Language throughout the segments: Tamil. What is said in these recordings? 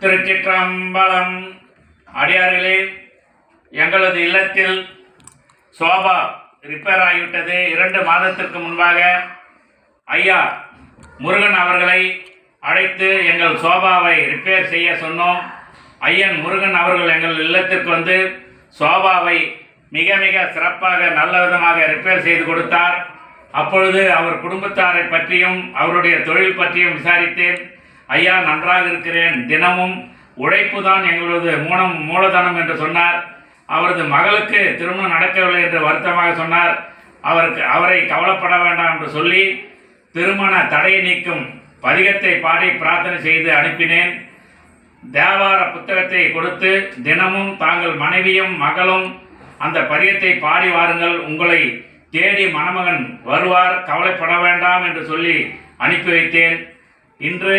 திருச்சிற்றம்பலம். அடியார்களே எங்களது இல்லத்தில் சோபா ரிப்பேர் ஆகிவிட்டது. இரண்டு மாதத்திற்கு முன்பாக ஐயா முருகன் அவர்களை அழைத்து எங்கள் சோபாவை ரிப்பேர் செய்ய சொன்னோம். ஐயன் முருகன் அவர்கள் எங்கள் இல்லத்திற்கு வந்து சோபாவை மிக மிக சிறப்பாக நல்ல விதமாக ரிப்பேர் செய்து கொடுத்தார். அப்பொழுது அவர் குடும்பத்தாரை பற்றியும் அவருடைய தொழில் பற்றியும் விசாரித்தேன். ஐயா நன்றாக இருக்கிறேன். தினமும் உழைப்பு தான் எங்களது மூலம் மூலதனம் என்று சொன்னார். அவரது மகளுக்கு திருமணம் நடக்கவில்லை என்று வருத்தமாக சொன்னார். அவருக்கு அவரை கவலைப்பட வேண்டாம் என்று சொல்லி திருமண தடையை நீக்கும் பதிகத்தை பாடி பிரார்த்தனை செய்து அனுப்பினேன். தேவார புத்தகத்தை கொடுத்து தினமும் தாங்கள் மனைவியும் மகளும் அந்த பதியத்தை பாடி வாருங்கள். உங்களை தேடி மணமகன் வருவார். கவலைப்பட வேண்டாம் என்று சொல்லி அனுப்பி வைத்தேன். இன்று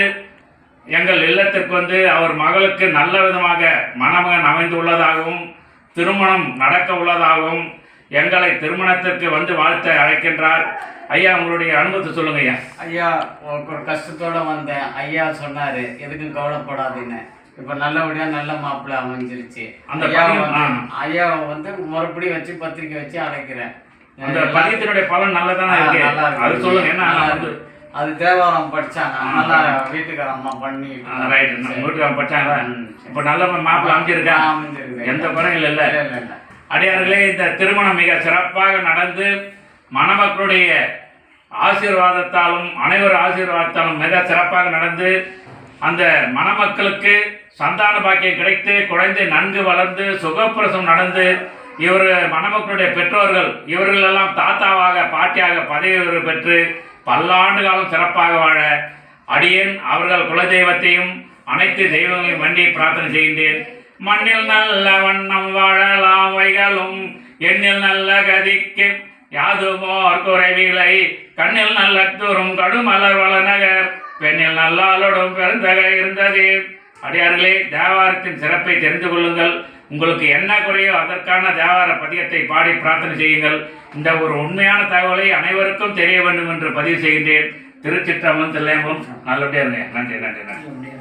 எங்கள் இல்லத்திற்கு வந்து அவர் மகளுக்கு நல்ல விதமாக மணமகன் அமைந்துள்ளதாகவும் திருமணம் நடக்க உள்ளதாகவும் எங்களை திருமணத்திற்கு வந்து வாழ்த்த அழைக்கின்றார். ஐயா உங்களுடைய அனுபவத்தை சொல்லுங்க ஐயா. ஐயா ஒரு கஷ்டத்தோட வந்தேன். ஐயா சொன்னாரு எதுக்கும் கவலைப்படாதீன்னு. இப்ப நல்லபடியா நல்ல மாப்பிள்ளை அமைஞ்சிருச்சு. அந்த. ஐயாவை வந்து மறுபடியும் வச்சு பத்திரிக்கை வச்சு அழைக்கிறேன். அந்த பதியத்தினுடைய பலன் நல்லதானே இருக்கு. அது சொல்லுங்க என்ன அது தேவாரம் படிச்சாங்க. நல்லா வீட்டுக்கார அம்மா பண்ணி ரைட் வீட்டுக்கு படிச்சாங்களா ம். இப்போ நல்ல மாப்பிள்ளை அமைஞ்சிருக்கா. எந்த குறையும் இல்லை. அடியார்களே இந்த திருமணம் மிக சிறப்பாக நடந்து மணமக்களுடைய ஆசீர்வாதத்தாலும் அனைவர் ஆசீர்வாதத்தாலும் மிக சிறப்பாக நடந்து அந்த மணமக்களுக்கு சந்தான பாக்கியம் கிடைத்து குழந்தை நன்கு வளர்ந்து சுகப்பிரசவம் நடந்து இவர் மணமக்களுடைய பெற்றோர்கள் இவர்களெல்லாம் தாத்தாவாக பாட்டியாக பதவி பெற்று பல்லாண்டு காலம் சிறப்பாக வாழ அடியேன் அவர்கள் குலதெய்வத்தையும் அனைத்து தெய்வங்களையும் வண்டி பிரார்த்தனை செய்கின்றேன். மண்ணில் நல்ல வண்ணம் வாழலாம் வைகளும் எண்ணில் நல்ல கதிக்கு யாதுமோர் குறைவிலை கண்ணில் நல்ல தூரும் கடுமலர் வளநகர் பெண்ணில் நல்லாளோடும் பெருந்தகை இருந்தது. அடியார்களே தேவாரத்தின் சிறப்பை தெரிந்து கொள்ளுங்கள். உங்களுக்கு என்ன குறையோ அதற்கான தேவார பதியத்தை பாடி பிரார்த்தனை செய்யுங்கள். இந்த ஒரு உண்மையான தகவலை அனைவருக்கும் தெரிய வேண்டும் என்று பதிவு செய்கின்றேன். திருச்சிற்றம்பலம் தில்லையம்பலம். நல்லபடியாக இருங்க. நன்றி நன்றி நன்றி.